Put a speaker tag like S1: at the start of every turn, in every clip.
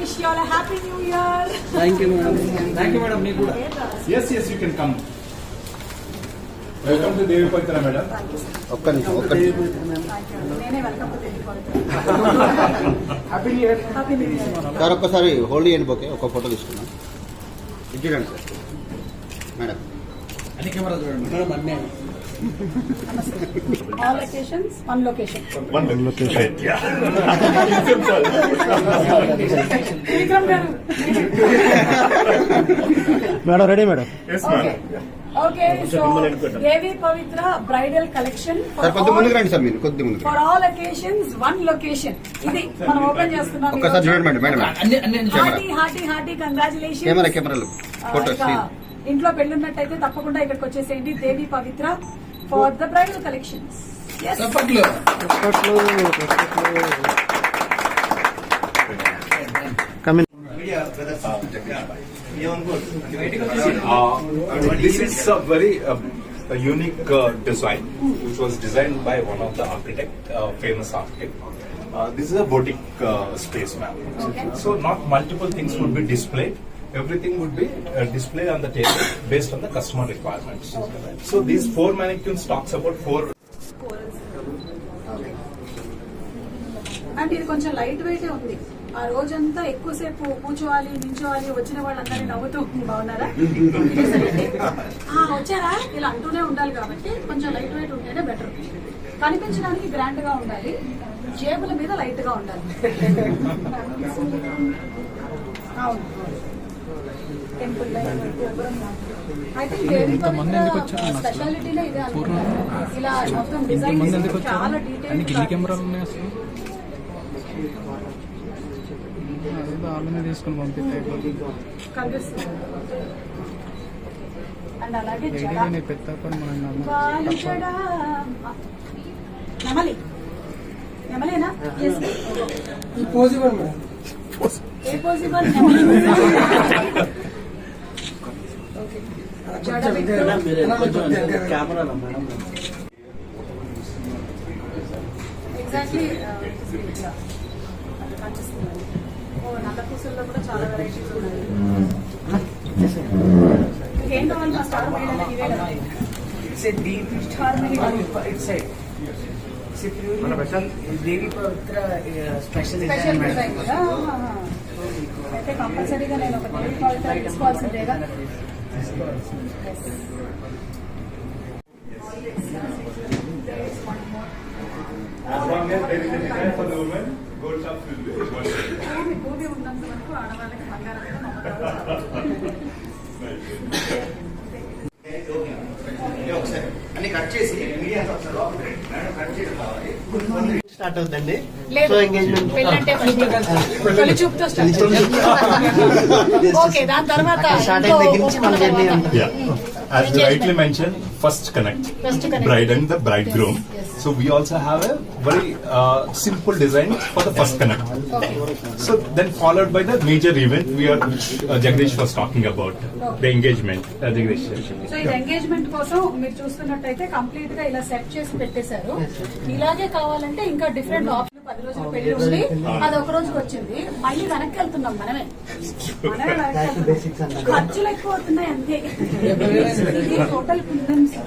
S1: wish you all a happy new year.
S2: Thank you madam thank you madam మీకు కూడా
S3: Yes, yes, you can come. Welcome to Devi Pavitra, madam.
S4: ఒక్క నిమిషం ఒక్క
S1: welcome to
S2: happy year
S1: happy new year
S4: sir ఒక్కసారి hold చేయండి okay ఒక photo తీసుకున్నాం ఇది చూడండి సార్? మేడం
S2: అన్ని కెమెరా చూడండి. మేడం అన్నీ.
S1: All locations one location
S3: One location. Yeah.
S1: Vikram garu
S5: madam ready madam
S3: Yes,
S1: okay so Devi Pavitra bridal collection
S4: sir కొద్ది ముందుకు రండి సార్ మీరు కొద్ది ముందుకు
S1: for all locations one location ఇది మనం ఓపెన్ చేస్తున్నాం
S4: ఒక్కసారి చూడండి madam
S1: hearty hearty hearty congratulation
S4: camera కెమెరాలు ఫోటో
S1: ఇంట్లో పెళ్ళున్నట్టయితే తప్పకుండా ఇక్కడికి వచ్చేసేయండి. దేవి పవిత్ర. ఫర్ ద బ్రైడల్ కలెక్షన్స్
S2: చప్పట్లు
S5: coming
S3: Uh, this is a very uh, a unique uh, design, which was designed by one of the architect, uh, famous architect. Uh, this is a boutique uh, space, ma'am.
S1: Okay.
S3: So not multiple things would be displayed. Everything would be uh, displayed on the table based on the customer requirements. So these four mannequins talks about four
S1: అంటే ఇది కొంచెం light wait ఉంది. ఆ రోజంతా ఎక్కువసేపు కూర్చోవాలి నించోవాలి వచ్చిన వాళ్ళందరినీ నవ్వుతూ బాగున్నారా? వచ్చారా? ఇలా అంటూనే ఉండాలి కాబట్టి కొంచెం లైట్ వెయిట్ ఉంటేనే బెటర్ కనిపించడానికి గ్రాండ్గా ఉండాలి. జేబుల మీద లైట్గా ఉండాలి. అవును. టెంపుల్ ఐ థింక్ స్పెషాలిటీనే ఇదే. ఇలా మొత్తం డిజైన్ చాలా డీటెయిల్
S5: తీసుకుని పంపిస్తే మనం
S1: నెమలేనా? Yes. ఏ పాసిబుల్ ఎగ్జాక్ట్లీ ఓ నల్ల పూసల్లో కూడా చాలా వెరైటీస్ ఉన్నాయి. స్టార్ ఇవే కదా.
S6: Uh, special
S1: special. అయితే కంపల్సరీగా నేను ఒక టెలిఫోన్ కాల్ తీసుకోవాల్సిందేగా
S4: అన్ని కట్ చేసి మీడియా మేడం కట్ చేయడం కావాలి
S5: స్టార్ట్ అవుతుందండి
S1: పెళ్ళంటే. తొలి చూపుతో స్టార్ట్ ఓకే దాని తర్వాత
S5: స్టార్ట్
S1: ఇంకో
S5: అయిన దగ్గర నుంచి మన జర్నీ
S1: తర్వాత.
S5: ఉంటుంది
S3: Yeah. As you rightly mentioned, first connect.
S1: First connect.
S3: Bride So we also have a very uh, simple design for the first connect. So then followed by the major event we are uh, Jagdish was talking about the engagement. Uh, Jagdish.
S1: So ఇది engagement కోసం మీరు చూస్తున్నట్టయితే కంప్లీట్గా ఇలా set చేసి పెట్టేశారు ఇలాగే కావాలంటే ఇంకా డిఫరెంట్ ఆప్షన్ పది రోజులు పెళ్ళి ఉంది అది ఒక రోజుకి వచ్చింది మళ్ళీ వెనక్కి వెళ్తున్నాం మనమే మనమే వెనక్కి వెళ్తున్నాం. ఖర్చులు ఎక్కువ అవుతున్నాయి అంతే ఇది టోటల్ ఓకే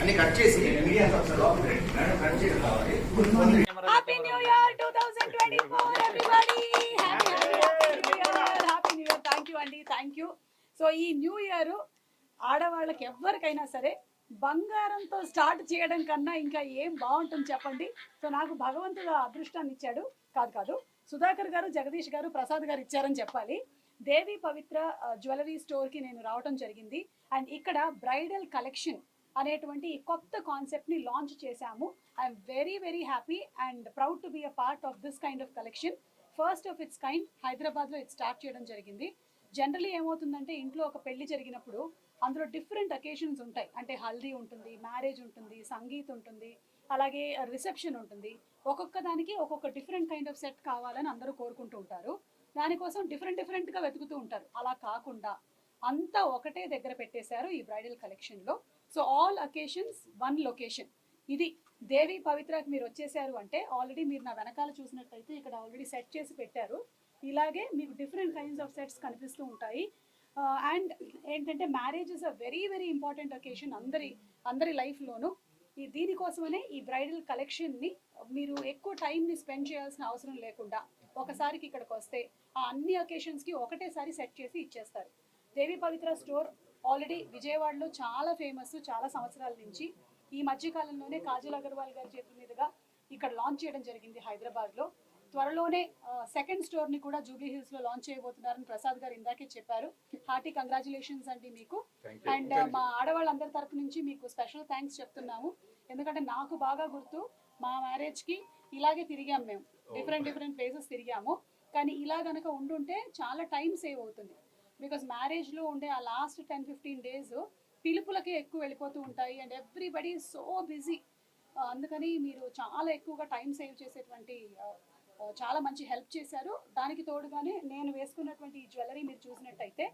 S4: అన్ని కట్ చేసి మీడియా మేడం కట్ చేయడం కావాలి.
S1: Happy new year two thousand twenty four everybody happy new year happy new year thank you అండి థ్యాంక్ యూ సో ఈ న్యూ ఇయర్ ఆడవాళ్ళకి ఎవరికైనా సరే బంగారంతో స్టార్ట్ చేయడం కన్నా ఇంకా ఏం బాగుంటుంది చెప్పండి? సో నాకు భగవంతుడు అదృష్టాన్ని ఇచ్చాడు. కాదు కాదు. సుధాకర్ గారు జగదీష్ గారు ప్రసాద్ గారు ఇచ్చారని చెప్పాలి. దేవి పవిత్ర జ్యువెలరీ స్టోర్కి నేను రావడం జరిగింది. అండ్ ఇక్కడ బ్రైడల్ కలెక్షన్ అనేటువంటి కొత్త కాన్సెప్ట్ని లాంచ్ చేశాము. I'm very very happy and proud to be a part of this kind of collection. First of its kind హైదరాబాద్లో ఇది స్టార్ట్ చేయడం జరిగింది. జనరలీ ఏమవుతుందంటే ఇంట్లో ఒక పెళ్ళి జరిగినప్పుడు అందులో డిఫరెంట్ అకేషన్స్ ఉంటాయి. అంటే హల్దీ ఉంటుంది మ్యారేజ్ ఉంటుంది సంగీత్ ఉంటుంది అలాగే రిసెప్షన్ ఉంటుంది. ఒక్కొక్క దానికి ఒక్కొక్క డిఫరెంట్ కైండ్ ఆఫ్ సెట్ కావాలని అందరూ కోరుకుంటూ ఉంటారు. దానికోసం డిఫరెంట్ డిఫరెంట్గా వెతుకుతూ ఉంటారు. అలా కాకుండా అంతా ఒకటే దగ్గర పెట్టేశారు ఈ బ్రైడల్ కలెక్షన్లో so all occasions one location ఇది దేవి పవిత్రకి మీరు వచ్చేసారు అంటే ఆల్రెడీ మీరు నా వెనకాల చూసినట్టయితే ఇక్కడ ఆల్రెడీ సెట్ చేసి పెట్టారు. ఇలాగే మీకు డిఫరెంట్ కైండ్స్ ఆఫ్ సెట్స్ కనిపిస్తూ ఉంటాయి. Uh, అండ్ ఏంటంటే marriage is a very very important occasion అందరి అందరి లైఫ్లోనూ ఈ దీనికోసమనే ఈ బ్రైడల్ కలెక్షన్ని మీరు ఎక్కువ టైంని స్పెండ్ చేయాల్సిన అవసరం లేకుండా ఒకసారికి ఇక్కడికి వస్తే ఆ అన్ని అకేషన్స్కి ఒకటేసారి సెట్ చేసి ఇచ్చేస్తారు. దేవి పవిత్ర స్టోర్ ఆల్రెడీ విజయవాడలో చాలా ఫేమస్ చాలా సంవత్సరాల నుంచి. ఈ మధ్యకాలంలోనే కాజల్ అగర్వాల్ గారి చేతుల మీదుగా ఇక్కడ లాంచ్ చేయడం జరిగింది హైదరాబాద్లో. త్వరలోనే సెకండ్ స్టోర్ని కూడా జూబ్లీ హిల్స్లో లాంచ్ చేయబోతున్నారని ప్రసాద్ గారు ఇందాకే చెప్పారు. హార్టీ కంగ్రాచులేషన్స్ అండి మీకు. అండ్ మా ఆడవాళ్ళందరి తరపు నుంచి మీకు స్పెషల్ థ్యాంక్స్ చెప్తున్నాము. ఎందుకంటే నాకు బాగా గుర్తు మా మ్యారేజ్కి ఇలాగే తిరిగాం మేము. డిఫరెంట్ డిఫరెంట్ ప్లేసెస్ తిరిగాము. కానీ ఇలా గనక ఉండుంటే చాలా టైం సేవ్ అవుతుంది. బికాస్ మ్యారేజ్లో ఉండే ఆ లాస్ట్ టెన్ ఫిఫ్టీన్ డేస్ పిలుపులకే ఎక్కువ వెళ్ళిపోతూ ఉంటాయి. అండ్ ఎవ్రీబడి సో బిజీ అందుకని మీరు చాలా ఎక్కువగా టైం సేవ్ చేసేటువంటి చాలా మంచి హెల్ప్ చేశారు. దానికి తోడుగానే నేను వేసుకున్నటువంటి ఈ జ్యువెలరీ మీరు చూసినట్టయితే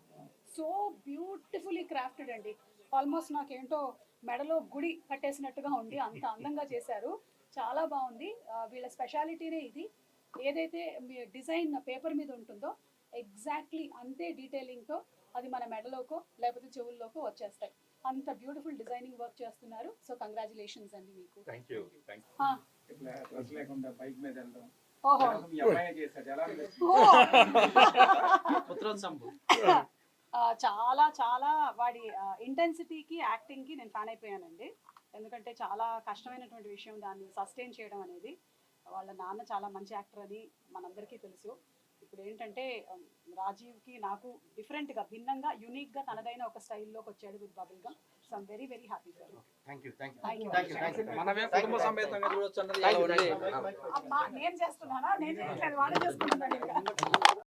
S1: సో బ్యూటిఫుల్లీ క్రాఫ్టెడ్ అండి. ఆల్మోస్ట్ నాకేంటో మెడలో గుడి కట్టేసినట్టుగా ఉంది. అంత అందంగా చేశారు. చాలా బాగుంది. వీళ్ళ స్పెషాలిటీనే ఇది. ఏదైతే మీ డిజైన్ పేపర్ మీద ఉంటుందో ఎగ్జాక్ట్లీ అంతే డీటెయిలింగ్తో అది మన మెడలోకో లేకపోతే చెవుల్లోకో వచ్చేస్తాయి. అంత బ్యూటిఫుల్ డిజైనింగ్ వర్క్ చేస్తున్నారు. సో కంగ్రాచులేషన్స్ అండి మీకు. చాలా చాలా వాడి ఇంటెన్సిటీకి యాక్టింగ్కి నేను ఫ్యాన్ అయిపోయానండి. ఎందుకంటే చాలా కష్టమైనటువంటి విషయం దాన్ని సస్టైన్ చేయడం అనేది. వాళ్ళ నాన్న చాలా మంచి యాక్టర్ అని మనందరికీ తెలుసు. ఇప్పుడు ఏంటంటే um, రాజీవ్కి నాకు డిఫరెంట్గా భిన్నంగా యునిక్గా తనదైన ఒక స్టైల్లోకి వచ్చాడు
S4: with
S2: bubble gum so I'm very very happy
S1: అమ్మా నేను చేస్తున్నానా నేను చేయట్లేదు వాడే చేసుకుంటున్నాడు ఇంకా